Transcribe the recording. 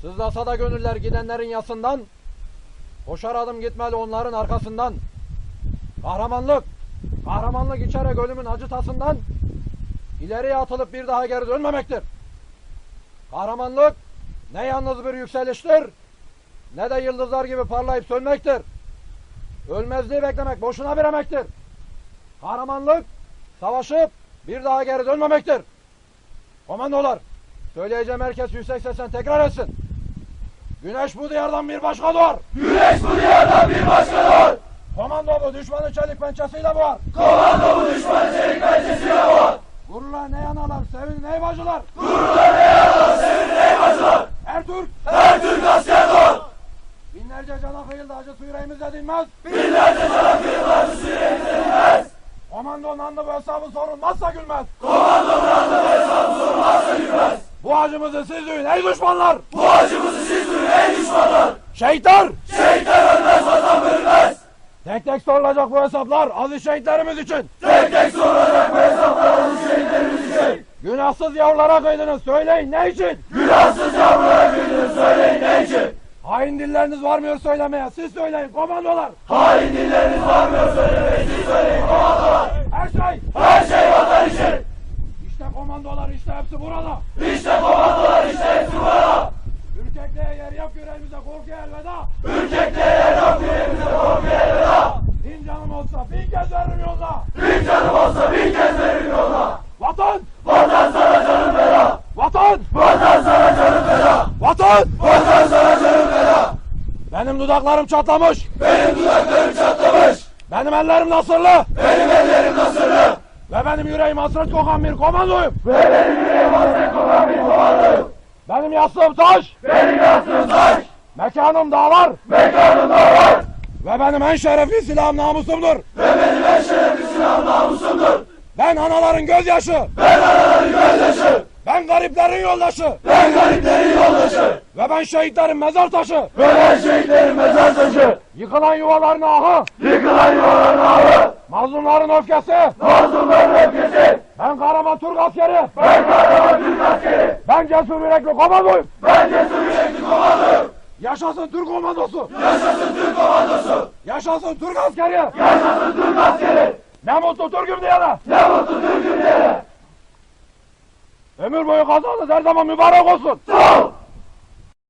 Sızlasa da gönüller gidenlerin yasından, koşar adım gitmeli onların arkasından. Kahramanlık, kahramanlık içerek ölümün acı tasından, ileriye atılıp bir daha geri dönmemektir. Kahramanlık ne yalnız bir yükseliştir, ne de yıldızlar gibi parlayıp sönmektir. Ölmezliği beklemek boşuna bir emektir. Kahramanlık savaşıp bir daha geri dönmemektir. Komandolar, söyleyeceğim herkes yüksek sesle tekrar etsin. Güneş bu diyardan bir başka doğar. Güneş bu diyardan bir başka doğar. Komando bu düşmanı çelik pençesiyle boğar. Komando bu düşmanı çelik pençesiyle boğar. Gururla ne yanalar, sevin ey bacılar. Gururla ne yaralar sevin ey bacılar. Her Türk Her Türk asker doğar. binlerce cana kıyıldı acısı yüreğimizde dinmez. Binlerce sana kıyılar yüreğimize dinmez. Komandonun anlı bu hesabı sorulmazsa gülmez. Komandonun anlı ve hesabı sorulmazsa gülmez. Bu acımızı siz duyun ey düşmanlar. Bu acımızı duyun ey düşmanlar. Şehitler. Şehitler ölmez vatan bölünmez. Tek tek sorulacak bu hesaplar aziz şehitlerimiz için. Tek tek sorulacak bu hesaplar aziz şehitlerimiz için. Günahsız yavrulara kıydınız söyleyin ne için? Günahsız yavrulara güldünüz söyleyin ne için? Hain dilleriniz varmıyor söylemeye siz söyleyin komandolar. Hain dilleriniz varmıyor söylemeyi siz söyleyin bin kez veririm yolda. Bir canım olsa bin kez veririm yoluna. Vatan! Vatan sana canım feda. Vatan! Vatan sana canım feda. Vatan! Vatan sana canım feda. Benim dudaklarım çatlamış. Benim dudaklarım çatlamış. Benim ellerim nasırlı. Benim ellerim nasırlı. Ve benim yüreğim hasret kokan bir komandoyum. Ve benim yüreğim hasret kokan bir komandoyum. Benim yastığım taş. Benim yastığım taş. Mekanım dağlar. Mekanım dağlar. Ve benim en şerefli silahım namusumdur. Ve benim en şerefli silahım namusumdur. Ben anaların gözyaşı. Ben anaların gözyaşı. Ben gariplerin yoldaşı. Ben gariplerin yoldaşı. Ve ben şehitlerin mezar taşı. Ve ben şehitlerin mezar taşı. Yıkılan yuvaların ahı. Yıkılan yuvaların ağrı. Mazlumların öfkesi. Mazlumların öfkesi. Ben kahraman Türk askeri. Ben kahraman Türk askeri. Ben cesur yürekli komandoyum. Ben cesur. Yaşasın Türk komandosu. Yaşasın Türk komandosu. Yaşasın Türk askeri. Yaşasın Türk askeri. Ne mutlu Türk'üm diyene. Ne mutlu Türk'üm diyene. Ömür boyu kazanız her zaman mübarek olsun. Sağ ol.